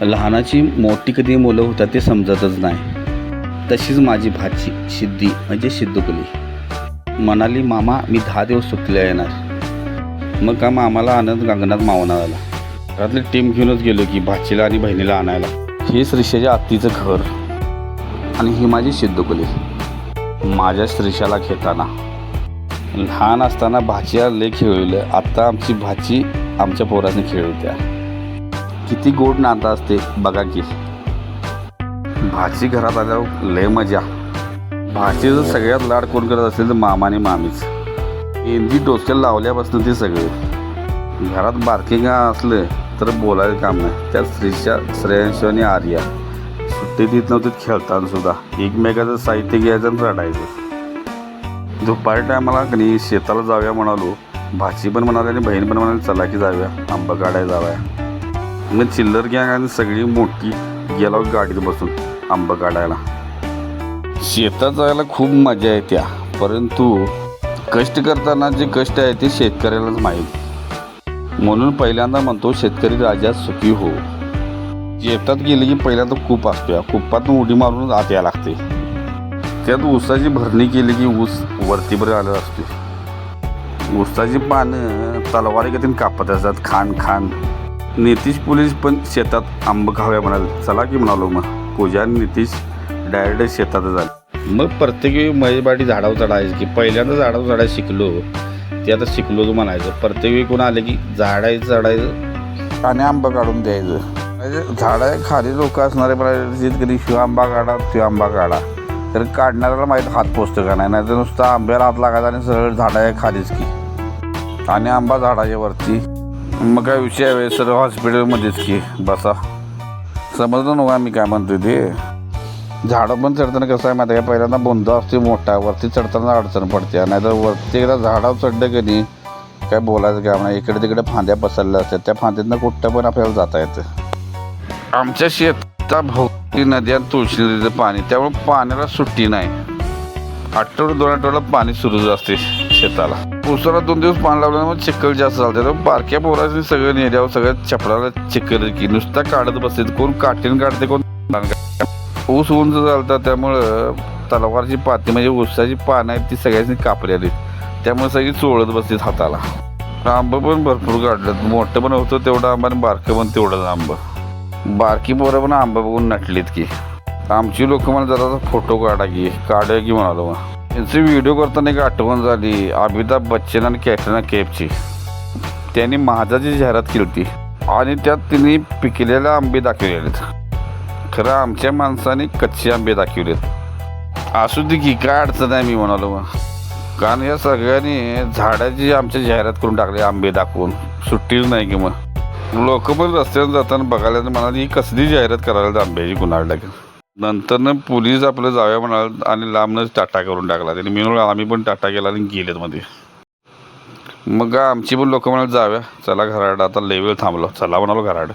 लहानाची मोठी कधी मुलं होतात ते समजतच नाही. तशीच माझी भाची सिद्धी म्हणजे सिद्धुकली. म्हणाली मामा मी दहा दिवस सुट्टीला येणार. मग का मामाला आनंद गंगनात मावणार आला? घरातली टीम घेऊनच गेलो की भाचीला आणि बहिणीला आणायला. हे श्रीषाच्या आत्तीचं घर. आणि ही माझी सिद्धुकली. माझ्या श्रीषाला घेताना. लहान असताना भाचीला लय खेळवलं. आत्ता आमची भाची आमच्या पोराने खेळवत्या. किती गोड नाता असते बघा की. भाची घरात आल्यावर लय मजा. भाचीचं सगळ्यात लाड कोण करत असेल तर मामा आणि मामीच. एंदी डोक्याला लावल्यापासून ते सगळे. घरात बारके का असलं तर बोलायचं काम नाही. त्यात श्रीषा श्रेयांश आणि आर्या. सुट्टी देत नव्हती खेळताना सुद्धा एकमेकाचं साहित्य घ्यायचं आणि रडायचं. दुपारी टायमाला कधी शेताला जाऊया म्हणालो. भाची पण म्हणाली आणि बहीण पण म्हणाली चला की जाऊया. आंबा काढायला जाऊया. मग चिल्लर गँग आणि सगळी मोठी गेलो गाडीत बसून आंबा काढायला. शेतात जायला खूप मजा येत्या परंतु कष्ट करताना जे कष्ट आहे ते शेतकऱ्यालाच माहीत. म्हणून पहिल्यांदा म्हणतो शेतकरी राजा सुखी हो. शेतात गेले की पहिल्यांदा खूप असतो कुपातून उडी मारून आत यायला लागते. त्यात ऊसाची भरणी केली की ऊस वरतीभर आलं असते. ऊसाची पानं तलवारी गतीने कापत असतात खान खान नितीश पोलीस पण शेतात आंब खाव्या म्हणाले. चला की म्हणालो मग. पूजा आणि नितीश डायरेक्ट शेतात झाले. मग प्रत्येक वेळी मजेबाटी झाडावर चढायचं की पहिल्यांदा झाडावर चढायला शिकलो. ते आता शिकलो तो म्हणायचं. प्रत्येक वेळी कोण आले की झाडायचं चढायचं. आणि आंबा काढून द्यायचं. म्हणजे झाडा खाली लोक असणारे म्हणायचे कधी शिव आंबा काढा शिव आंबा काढा. तर काढणाऱ्याला माहीत हात पोचतं का नाही? नाहीतर नुसता आंब्याला हात लागायचा आणि सरळ झाडा खालीच की. आणि आंबा झाडाच्या वरती. मग काय विषय आहे सर हॉस्पिटलमध्येच की बसा. समजलं नव्हा हो मी काय म्हणतो ते? झाडं पण चढताना कसं आहे माहिती आहे का? पहिल्यांदा बोंदा असते मोठा वरती चढताना अडचण पडते. नाहीतर वरती एकदा झाडावर चढलं की नाही काय बोलायचं काय म्हणा इकडे तिकडे फांद्या पसरल्या असतात. त्या फांद्यातनं कुठं पण आपल्याला जाता येतं. आमच्या शेता भोवती नदी आणि तुळशी नदीचं पाणी त्यामुळे पाण्याला सुट्टी नाही. आठवडं दोन आठवड्याला पाणी सुरूच असते शेताला. उसाला दोन दिवस पाणी लावल्यामुळे चिखल जास्त चालते तर बारक्या पोराने सगळं नेल्यावर सगळं चपडाला चिखल की नुसता काढत बसते कोण काठीन काढते कोण ऊस उंच चालतात त्यामुळं तलावारची पाती म्हणजे ऊसाची पानं आहेत ती सगळ्यांनी कापलेली त्यामुळे सगळी चोळत बसतील हाताला. आंब पण भरपूर काढलं मोठं पण होतं तेवढं आंबा आणि बारकं पण तेवढंच आंब. बारकी पोरं पण आंबा बघून नटलीत की. आमची लोक मला जरा फोटो काढा की काढूया की म्हणालो मग. त्यांची व्हिडिओ करताना एक आठवण झाली. अमिताभ बच्चन आणि कॅटरिना कैफची. त्यांनी महाजाची जाहिरात केली होती. आणि त्यात तिने पिकलेले आंबे दाखवलेले खरं आमच्या माणसाने कच्चे आंबे दाखवलेत. असू दे की काय अडचण आहे मी म्हणालो मग कारण या सगळ्यांनी झाडाची आमच्या जाहिरात करून टाकली आंबे दाखवून. सुट्टीच नाही की मग. लोक पण रस्त्यावर जाताना बघायला म्हणाली ही कसली जाहिरात करायला आंब्याची कुणाला नंतरनं पोलीस आपलं जाऊया म्हणाल आणि लांबनच टाटा करून टाकला. त्यांनी मी आम्ही पण टाटा केला आणि गेलेत मध्ये. मग आमची पण लोक म्हणाल जाव्या चला घराड आता लेवल थांबलो. चला म्हणालो घराड.